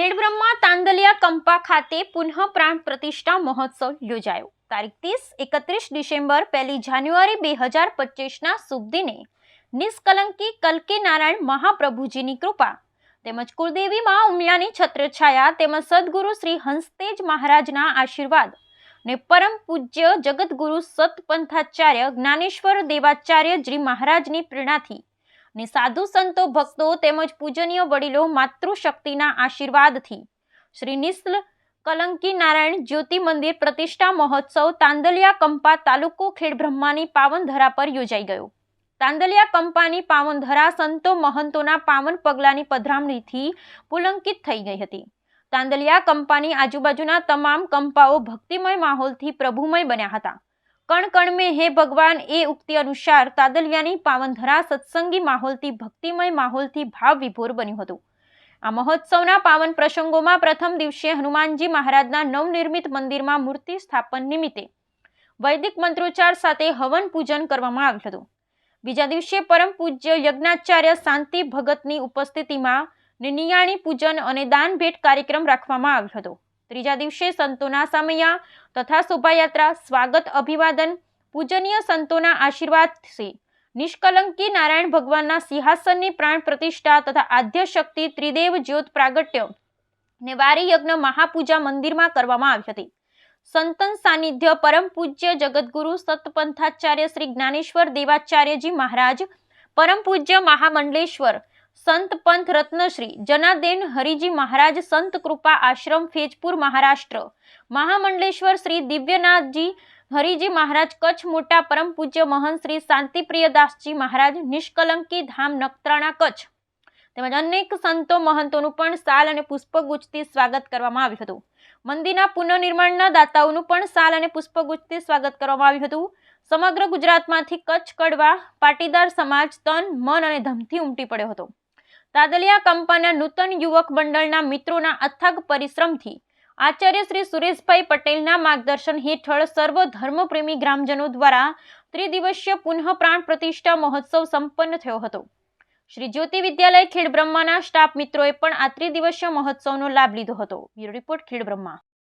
તાંદલિયા કંપા ખાતે પુનઃ પ્રાણ પ્રતિષ્ઠા મહોત્સવ યોજાયો. તારીખ ત્રીસ, એકત્રીસ ડિસેમ્બર, પહેલી જાન્યુઆરી બે હજાર પચીસના શુભ દિને નિષ્કલંકી કલકી નારાયણ મહાપ્રભુજીની કૃપા તેમજ કુળદેવી માં ઉમિયાની છત્રછાયા તેમજ સદગુરુ શ્રી હંસતેજ મહારાજના આશીર્વાદ ને પરમ પૂજ્ય જગતગુરુ સતપંથાચાર્ય જ્ઞાનેશ્વર દેવાચાર્ય શ્રી મહારાજની પ્રેરણાથી ને સાધુ સંતો, ભક્તો તેમજ પૂજનીય વડીલો માતૃશક્તિના આશીર્વાદથી શ્રી નિસ્લ કલંકી નારાયણ જ્યોતિ મંદિર પ્રતિષ્ઠા મહોત્સવ તાંદલિયા કંપા તાલુકો ખેડબ્રહ્માની પાવનધરા પર યોજાઈ ગયો. તાંદલિયા કંપાની પાવનધરા સંતો મહંતોના પાવન પગલાની પધરામણીથી પુલંકિત થઈ ગઈ હતી. તાંદલિયા કંપાની આજુબાજુના તમામ કંપાઓ ભક્તિમય માહોલથી પ્રભુમય બન્યા હતા. કણ કણ મેં હે ભગવાન એ ઉક્તિ અનુસાર તાદલિયાની પાવનધરા સત્સંગી માહોલથી ભક્તિમય માહોલથી ભાવ વિભોર બન્યું હતું. આ મહોત્સવના પાવન પ્રસંગોમાં પ્રથમ દિવસે હનુમાનજી મહારાજના નવનિર્મિત મંદિરમાં મૂર્તિ સ્થાપન નિમિત્તે વૈદિક મંત્રોચ્ચાર સાથે હવન પૂજન કરવામાં આવ્યું હતું. બીજા દિવસે પરમ પૂજ્ય યજ્ઞાચાર્ય શાંતિ ભગતની ઉપસ્થિતિમાં નિયાણી પૂજન અને દાન ભેટ કાર્યક્રમ રાખવામાં આવ્યો હતો. ત્રીજા દિવસે સંતોના સમયા તથા શોભાયાત્રા, સ્વાગત અભિવાદન, પૂજનીય સંતોના આશીર્વાદથી નિષ્કલંકી નારાયણ ભગવાનના સિંહાસનની પ્રાણ પ્રતિષ્ઠા તથા આદ્ય શક્તિ ત્રિદેવ જ્યોત પ્રાગટ્ય ને વારી યજ્ઞ મહાપૂજા મંદિરમાં કરવામાં આવી હતી. સંતન સાનિધ્ય પરમ પૂજ્ય જગતગુરુ સતપંથાચાર્ય શ્રી જ્ઞાનેશ્વર દેવાચાર્યજી મહારાજ, પરમ પૂજ્ય મહામંડલેશ્વર સંત પંથ રત્નશ્રી જનાદેન હરિજી મહારાજ સંત કૃપા આશ્રમ, ફેજપુર, મહારાષ્ટ્ર. મહામંડલેશ્વર શ્રી દિવ્યનાથજી હરિજી મહારાજ, કચ્છ મોટા પરમ પૂજ્ય મહંત શ્રી શાંતિપ્રિયદાસજી મહારાજ, નિષ્કલંકી ધામ નખત્રાણા, કચ્છ. તેમજ અનેક સંતો મહંતોનું પણ સાલ અને પુષ્પગુચ્છથી સ્વાગત કરવામાં આવ્યું હતું. મંદિરના પુનઃનિર્માણના દાતાઓનું પણ સાલ અને પુષ્પગુચ્છથી સ્વાગત કરવામાં આવ્યું હતું. સમગ્ર ગુજરાતમાંથી કચ્છ કડવા, પાટીદાર સમાજ, તન, મન અને ધમથી ઉમટી પડ્યો હતો. તાદલિયા કંપાના નૂતન યુવક મંડળના મિત્રોના અથાગ પરિશ્રમથી આચાર્ય શ્રી સુરેશભાઈ પટેલના માર્ગદર્શન હેઠળ સર્વ ધર્મપ્રેમી ગ્રામજનો દ્વારા ત્રિદિવસીય પુનઃ પ્રાણ પ્રતિષ્ઠા મહોત્સવ સંપન્ન થયો હતો. શ્રી જ્યોતિ વિદ્યાલય ખેડબ્રહ્માના સ્ટાફ મિત્રોએ પણ આ ત્રિદિવસીય મહોત્સવનો લાભ લીધો હતો. Bureau report Khedbrahma.